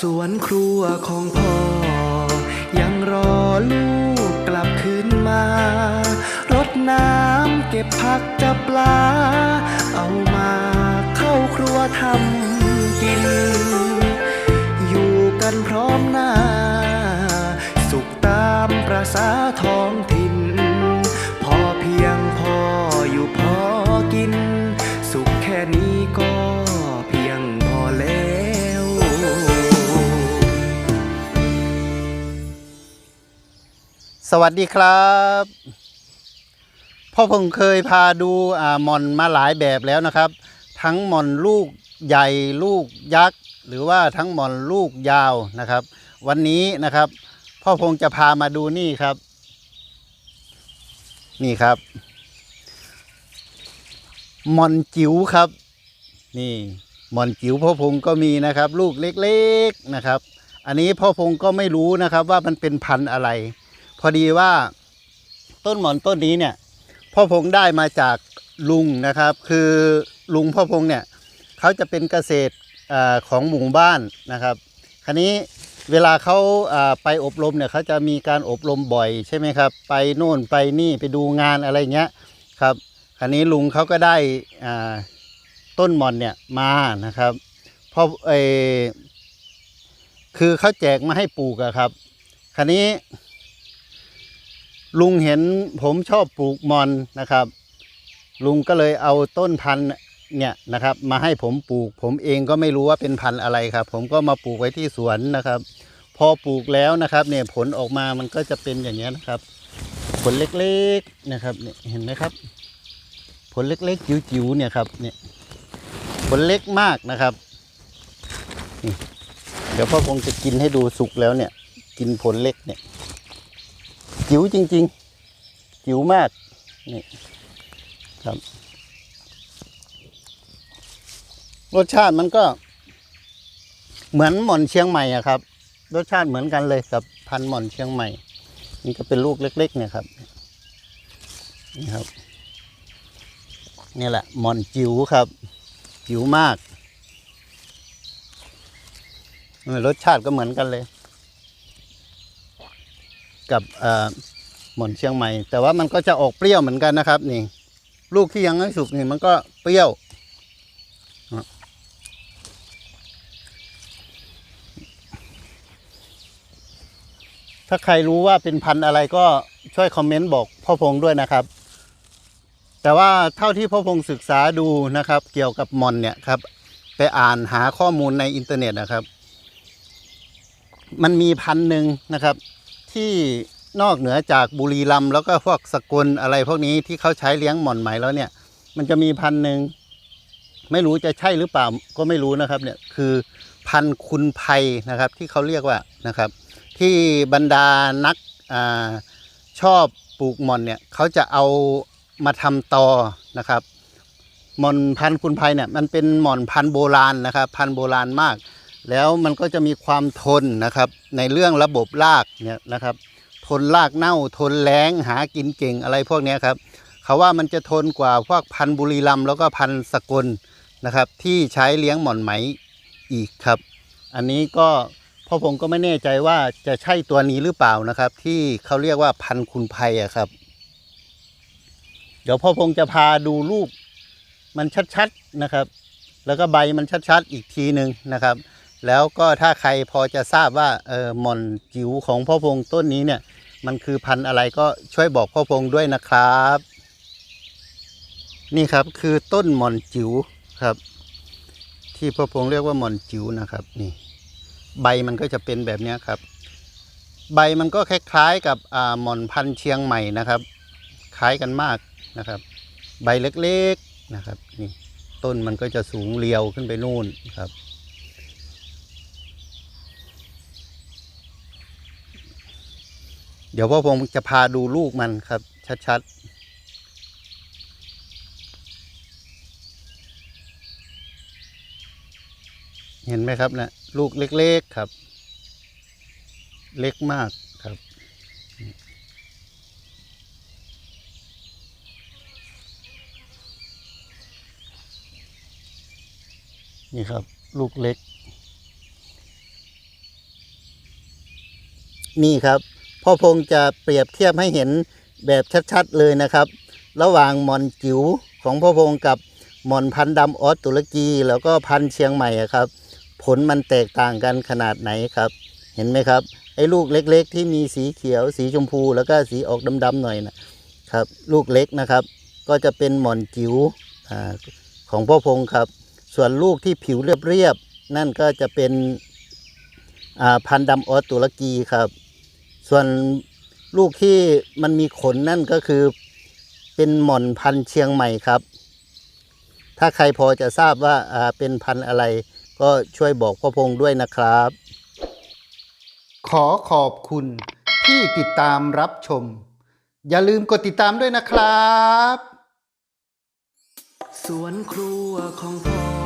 สวนครัวของพ่อ ยังรอลูกกลับคืนมารดน้ำเก็บผักจับปลา เอามาเข้าครัวทำกิน อยู่กันพร้อมหน้า สุขตามประษาท้องถิ่น สวัสดีครับพ่อผมเคยพาดูอ่าหม่อนมาหลายแบบแล้วนะครับ ทั้งหม่อนลูกใหญ่ลูกยักษ์ หรือว่าทั้งหม่อนลูกยาวนะครับ วันนี้นะครับ พ่อพงจะพามาดูนี่ครับ นี่ครับหม่อนจิ๋วครับ นี่หม่อนจิ๋วพ่อพงก็มีนะครับ ลูกเล็กๆนะครับ อันนี้พ่อพงก็ไม่รู้นะครับว่ามันเป็นพันธุ์อะไร พอดีว่าต้นหมอนต้นนี้เนี่ยพ่อพงได้มาจากลุงนะครับ คือลุงพ่อพงเนี่ยเขาจะเป็นเกษตรอของหมู่บ้านนะครับคราวนี้เวลาเขาไปอบรมเนี่ยเขาจะมีการอบรมบ่อยใช่ไหมครับ ไปโน่นไปนี่ไปดูงานอะไรเงี้ยครับคราวนี้ลุงเขาก็ได้ต้นหมอนเนี่ยมานะครับเพราะเออคือเขาแจกมาให้ปลูกอะครับคราวนี้ ลุงเห็นผมชอบปลูกมอนนะครับ ลุงก็เลยเอาต้นพันธุ์เนี่ยนะครับมาให้ผมปลูก ผมเองก็ไม่รู้ว่าเป็นพันธุ์อะไรครับ ผมก็มาปลูกไว้ที่สวนนะครับ พอปลูกแล้วนะครับเนี่ยผลออกมามันก็จะเป็นอย่างนี้นะครับ ผลเล็กๆนะครับเนี่ยเห็นไหมครับ ผลเล็กๆจิ๋วๆเนี่ยครับเนี่ยผลเล็กมากนะครับ เดี๋ยวพ่อคงจะกินให้ดูสุกแล้วเนี่ย กินผลเล็กเนี่ย จิ๋วจริง ๆ จิ๋วมาก นี่ครับ รสชาติมันก็ เหมือนหม่อนเชียงใหม่อะครับ รสชาติเหมือนกันเลยกับพันหม่อนเชียงใหม่ นี่ก็เป็นลูกเล็ก ๆ เนี่ยครับ นี่ครับ นี่แหละหม่อนจิ๋วครับ จิ๋วมากรสชาติก็เหมือนกันเลย กับหม่อนเชียงใหม่ แต่ว่ามันก็จะออกเปรี้ยวเหมือนกันนะครับ นี่ ลูกที่ยังไม่สุกนี่มันก็เปรี้ยวถ้าใครรู้ว่าเป็นพันธุ์อะไรก็ช่วยคอมเมนต์บอกพ่อพงด้วยนะครับ แต่ว่าเท่าที่พ่อพงศึกษาดูนะครับ เกี่ยวกับหมอนเนี่ยครับ ไปอ่านหาข้อมูลในอินเทอร์เน็ตนะครับ มันมีพันหนึ่งนะครับ ที่นอกเหนือจากบุรีรัมย์แล้วก็พวกสกลอะไรพวกนี้ที่เขาใช้เลี้ยงหม่อนไหมแล้วเนี่ย มันจะมีพันหนึ่งไม่รู้จะใช่หรือเปล่าก็ไม่รู้นะครับเนี่ยคือพันคุณภัยนะครับที่เขาเรียกว่านะครับ ที่บรรดานักอชอบปลูกหม่อนเนี่ยเขาจะเอามาทำตอนะครับหม่อนพันคุณภัยเนี่ยมันเป็นหม่อนพันโบราณนะครับ พันโบราณมาก แล้วมันก็จะมีความทนนะครับ ในเรื่องระบบรากเนี่ยนะครับ ทนรากเน่าทนแล้งหากินเก่งอะไรพวกนี้ครับเขาว่ามันจะทนกว่าพวกพันบุรีรัมแล้วก็พันสกลนะครับ ที่ใช้เลี้ยงหม่อนไหมอีกครับ อันนี้ก็พ่อผมก็ไม่แน่ใจว่าจะใช่ตัวนี้หรือเปล่านะครับ ที่เขาเรียกว่าพันคุณภัยอะครับ เดี๋ยวพ่อพงจะพาดูรูปมันชัดๆนะครับ แล้วก็ใบมันชัดๆอีกทีหนึ่งนะครับ แล้วก็ถ้าใครพอจะทราบว่าเออหม่อนจิ๋วของพ่อพงต้นนี้เนี่ย มันคือพันธุ์อะไรก็ช่วยบอกพ่อพงด้วยนะครับ นี่ครับคือต้นหม่อนจิ๋วครับ ที่พ่อพงเรียกว่าหม่อนจิ๋วนะครับนี่ ใบมันก็จะเป็นแบบนี้ครับ ใบมันก็คล้ายๆกับอ่าหม่อนพันธุ์เชียงใหม่นะครับ คล้ายกันมากนะครับ ใบเล็กๆนะครับ นี่ต้นมันก็จะสูงเรียวขึ้นไปนู่นครับ เดี๋ยวพ่อผมจะพาดูลูกมันครับ ชัดๆ เห็นไหมครับนะลูกเล็กๆครับ เล็กมากครับนี่ครับ ลูกเล็ก นี่ครับ พ่อพงจะเปรียบเทียบให้เห็นแบบชัดๆเลยนะครับ ระหว่างหมอนจิ๋วของพ่อพงกับหมอนพันธุ์ดำออสตุรกี แล้วก็พันธุ์เชียงใหม่ครับ ผลมันแตกต่างกันขนาดไหนครับ เห็นไหมครับ ไอ้ลูกเล็กๆ ที่มีสีเขียว สีชมพู แล้วก็สีออกดำๆหน่อยนะครับ ลูกเล็กนะครับ ก็จะเป็นหมอนจิ๋วของพ่อพงครับ ส่วนลูกที่ผิวเรียบๆนั่นก็จะเป็นพันธุ์ดำออสตุรกีครับ ส่วนลูกที่มันมีขนนั่นก็คือเป็นหม่อนพันธุ์เชียงใหม่ครับ ถ้าใครพอจะทราบว่าอ่าเป็นพันธุ์อะไร ก็ช่วยบอกพ่อพงด้วยนะครับ ขอขอบคุณที่ติดตามรับชม อย่าลืมกดติดตามด้วยนะครับ สวนครัวของพ่อ